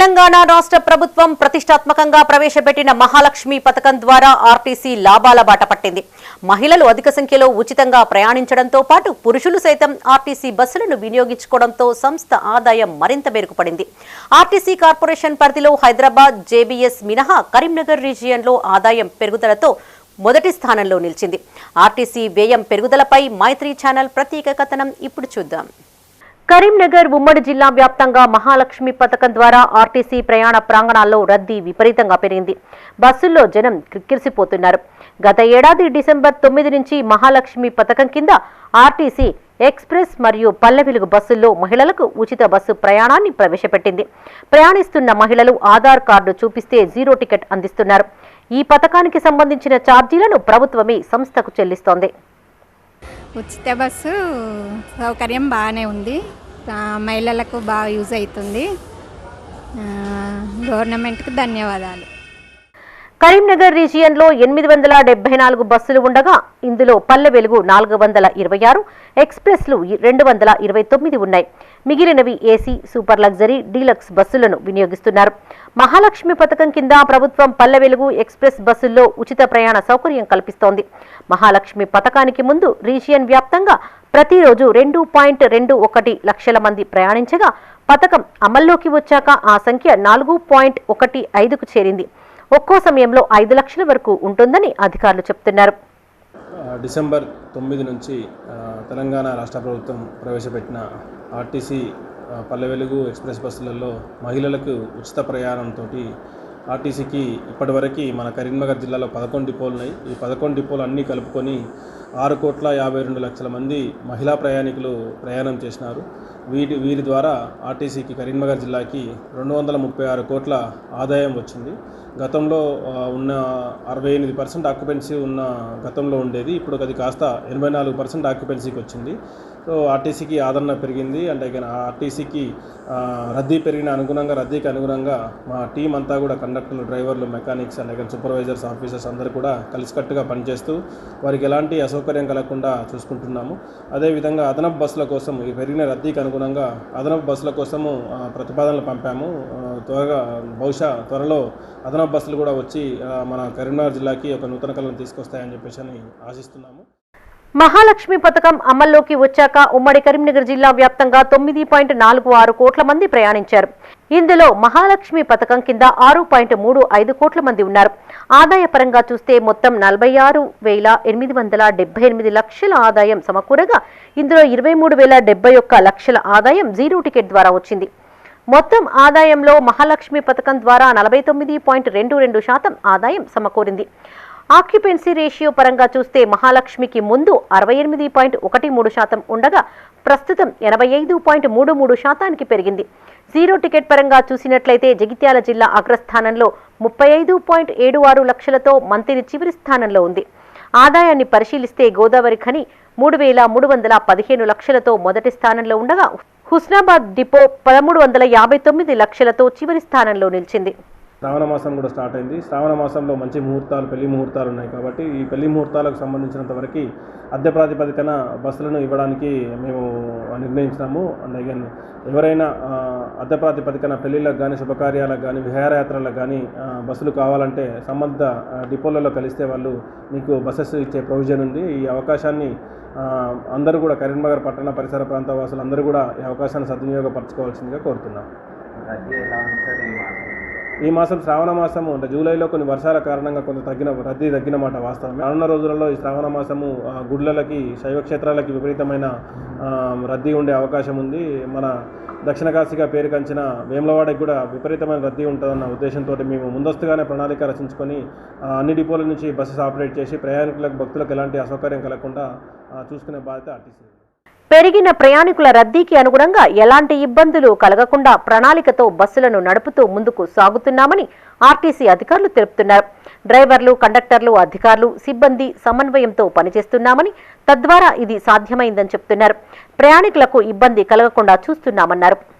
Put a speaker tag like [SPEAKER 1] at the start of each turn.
[SPEAKER 1] తెలంగాణ రాష్ట్ర ప్రభుత్వం ప్రతిష్టాత్మకంగా ప్రవేశపెట్టిన మహాలక్ష్మి పథకం ద్వారా ఆర్టీసీ లాభాల బాట పట్టింది. మహిళలు అధిక సంఖ్యలో ఉచితంగా ప్రయాణించడంతో పాటు పురుషులు సైతం ఆర్టీసీ బస్సులను వినియోగించుకోవడంతో సంస్థ ఆదాయం మరింత మెరుగుపడింది. ఆర్టీసీ కార్పొరేషన్ పరిధిలో హైదరాబాద్ జేబీఎస్ మినహా కరీంనగర్ రీజియన్లో ఆదాయం పెరుగుదలతో మొదటి స్థానంలో నిలిచింది. ఆర్టీసీ వ్యయం పెరుగుదలపై మైత్రి ఛానల్ ప్రత్యేక కథనం ఇప్పుడు చూద్దాం. కరీంనగర్ ఉమ్మడి జిల్లా వ్యాప్తంగా మహాలక్ష్మి పథకం ద్వారా ఆర్టీసీ ప్రయాణ ప్రాంగణాల్లో రద్దీ విపరీతంగా పెరిగింది. బస్సుల్లో జనం కిక్కిరిసిపోతున్నారు. గత ఏడాది డిసెంబర్ తొమ్మిది నుంచి మహాలక్ష్మి పథకం కింద ఆర్టీసీ ఎక్స్ప్రెస్ మరియు పల్లె వెలుగు బస్సుల్లో మహిళలకు ఉచిత బస్సు ప్రయాణాన్ని ప్రవేశపెట్టింది. ప్రయాణిస్తున్న మహిళలు ఆధార్ కార్డు చూపిస్తే జీరో టికెట్ అందిస్తున్నారు. ఈ పథకానికి సంబంధించిన ఛార్జీలను ప్రభుత్వమే సంస్థకు చెల్లిస్తోంది.
[SPEAKER 2] ఉచిత బస్సు సౌకర్యం బాగానే ఉంది. మహిళలకు బాగా యూజ్ అవుతుంది. గవర్నమెంట్కి ధన్యవాదాలు.
[SPEAKER 1] కరీంనగర్ రీజియన్లో ఎనిమిది వందల డెబ్బై నాలుగు బస్సులు ఉండగా ఇందులో పల్లె వెలుగు నాలుగు వందల ఇరవై ఆరు ఎక్స్ప్రెస్లు రెండు వందల ఇరవై తొమ్మిది ఉన్నాయి. మిగిలినవి ఏసీ సూపర్ లగ్జరీ డీలక్స్ బస్సులను వినియోగిస్తున్నారు. మహాలక్ష్మి పథకం కింద ప్రభుత్వం పల్లె వెలుగు ఎక్స్ప్రెస్ బస్సుల్లో ఉచిత ప్రయాణ సౌకర్యం కల్పిస్తోంది. మహాలక్ష్మి పథకానికి ముందు రీజియన్ వ్యాప్తంగా ప్రతిరోజు రెండు పాయింట్ రెండు ఒకటి లక్షల మంది ప్రయాణించగా పథకం అమల్లోకి వచ్చాక ఆ సంఖ్య నాలుగు పాయింట్ ఒకటి ఐదుకు చేరింది. ఒక్కో సమయంలో ఐదు లక్షల వరకు ఉంటుందని అధికారులు చెప్తున్నారు.
[SPEAKER 3] డిసెంబర్ తొమ్మిది నుంచి తెలంగాణ రాష్ట్ర ప్రభుత్వం ప్రవేశపెట్టిన ఆర్టీసీ పల్లె వెలుగు ఎక్స్ప్రెస్ బస్సులలో మహిళలకు ఉచిత ప్రయాణంతో ఆర్టీసీకి ఇప్పటివరకు మన కరీంనగర్ జిల్లాలో పదకొండు డిపోలు ఉన్నాయి ఈ పదకొండు డిపోలు అన్నీ కలుపుకొని ఆరు కోట్ల యాభై రెండు లక్షల మంది మహిళా ప్రయాణికులు ప్రయాణం చేసినారు. వీటి వీరి ద్వారా ఆర్టీసీకి కరీంనగర్ జిల్లాకి రెండు వందల ముప్పై ఆరు కోట్ల ఆదాయం వచ్చింది. గతంలో ఉన్న అరవై ఎనిమిది పర్సెంట్ ఆక్యుపెన్సీ ఉన్న గతంలో ఉండేది. ఇప్పుడు అది కాస్త ఎనభై నాలుగు పర్సెంట్ ఆక్యుపెన్సీకి వచ్చింది. సో ఆర్టీసీకి ఆదరణ పెరిగింది. అంటే ఆర్టీసీకి రద్దీ పెరిగిన అనుగుణంగా రద్దీకి అనుగుణంగా మా టీం అంతా కూడా కండక్టర్లు డ్రైవర్లు మెకానిక్స్ అండ్ ఇక సూపర్వైజర్స్ ఆఫీసర్స్ అందరూ కూడా కలిసికట్టుగా పనిచేస్తూ వారికి ఎలాంటి అసౌకర్యం కలగకుండా చూసుకుంటున్నాము. అదేవిధంగా అదనపు బస్సుల కోసం ఈ పెరిగిన రద్దీకి అనుగుణంగా అదనపు బస్సుల కోసము ప్రతిపాదనలు పంపాము. త్వరగా బహుశా త్వరలో అదనపు బస్సులు కూడా వచ్చి మన కరీంనగర్ జిల్లాకి ఒక నూతన కళను తీసుకొస్తాయని చెప్పేసి అని ఆశిస్తున్నాము.
[SPEAKER 1] మహాలక్ష్మి పథకం అమల్లోకి వచ్చాక ఉమ్మడి కరీంనగర్ జిల్లా వ్యాప్తంగా తొమ్మిది పాయింట్ నాలుగు ఆరు కోట్ల మంది ప్రయాణించారు. ఇందులో మహాలక్ష్మి పథకం కింద ఆరు పాయింట్ మూడు ఐదు కోట్ల మంది ఉన్నారు. ఆదాయ పరంగా చూస్తే మొత్తం నలభై ఆరు వేల ఎనిమిది వందల డెబ్బై ఎనిమిది లక్షల ఆదాయం సమకూరగా ఇందులో ఇరవై మూడు వేల డెబ్బై ఒక్క లక్షల ఆదాయం జీరో టికెట్ ద్వారా వచ్చింది. మొత్తం ఆదాయంలో మహాలక్ష్మి పథకం ద్వారా నలభై తొమ్మిది పాయింట్ రెండు రెండు శాతం ఆదాయం సమకూరింది. ఆక్యుపెన్సీ రేషియో పరంగా చూస్తే మహాలక్ష్మికి ముందు అరవై ఎనిమిది పాయింట్ ఒకటి మూడు శాతం ఉండగా ప్రస్తుతం ఎనభై ఐదు పాయింట్ మూడు మూడు శాతానికి పెరిగింది. జీరో టికెట్ పరంగా చూసినట్లయితే జగిత్యాల జిల్లా అగ్రస్థానంలో ముప్పై ఐదు పాయింట్ ఏడు ఆరు లక్షలతో మంత్రి చివరి స్థానంలో ఉంది. ఆదాయాన్ని పరిశీలిస్తే గోదావరి ఖని మూడు వేల మూడు వందల పదిహేను లక్షలతో మొదటి స్థానంలో ఉండగా హుస్నాబాద్ డిపో పదమూడు వందల యాభై తొమ్మిది లక్షలతో చివరి స్థానంలో నిలిచింది.
[SPEAKER 3] శ్రావణ మాసం కూడా స్టార్ట్ అయింది. శ్రావణ మాసంలో మంచి ముహూర్తాలు పెళ్ళి ముహూర్తాలు ఉన్నాయి కాబట్టి ఈ పెళ్ళి ముహూర్తాలకు సంబంధించినంత వరకు అద్దె ప్రాతిపదికన బస్సులను ఇవ్వడానికి మేము నిర్ణయించినాము. అండ్ అగైన్ ఎవరైనా అద్దె ప్రాతిపదికన పెళ్ళిళ్ళకు కానీ శుభకార్యాలకు కానీ విహారయాత్రలకు కానీ బస్సులు కావాలంటే సంబంధ డిపోలలో కలిస్తే వాళ్ళు మీకు బస్సెస్ ఇచ్చే ప్రొవిజన్ ఉంది. ఈ అవకాశాన్ని అందరూ కూడా కరీంనగర్ పట్టణ పరిసర ప్రాంత వాసులు అందరూ కూడా ఈ అవకాశాన్ని సద్వినియోగపరచుకోవాల్సిందిగా కోరుతున్నాం.
[SPEAKER 4] ఈ మాసం
[SPEAKER 3] శ్రావణ మాసము అంటే జూలైలో కొన్ని వర్షాల కారణంగా కొంత తగ్గిన రద్దీ తగ్గిన మాట వాస్తవం రానున్న రోజులలో ఈ శ్రావణ మాసము గుడ్లలకి శైవక్షేత్రాలకి విపరీతమైన రద్దీ ఉండే అవకాశం ఉంది. మన దక్షిణ కాశీగా పేరుకంచిన వేములవాడకి కూడా విపరీతమైన రద్దీ ఉంటుందన్న ఉద్దేశంతో మేము ముందస్తుగానే ప్రణాళిక రచించుకొని అన్ని డిపోల నుంచి బస్సెస్ ఆపరేట్ చేసి ప్రయాణికులకు భక్తులకు ఎలాంటి అసౌకర్యం కలగకుండా చూసుకునే బాధ్యత ఆర్టీసీ
[SPEAKER 1] పెరిగిన ప్రయాణికుల రద్దీకి అనుగుణంగా ఎలాంటి ఇబ్బందులు కలగకుండా ప్రణాళికతో బస్సులను నడుపుతూ ముందుకు సాగుతున్నామని ఆర్టీసీ అధికారులు తెలుపుతున్నారు. డ్రైవర్లు కండక్టర్లు అధికారులు సిబ్బంది సమన్వయంతో పనిచేస్తున్నామని తద్వారా ఇది సాధ్యమైందని చెప్తున్నారు. ప్రయాణికులకు ఇబ్బంది కలగకుండా చూస్తున్నామన్నారు.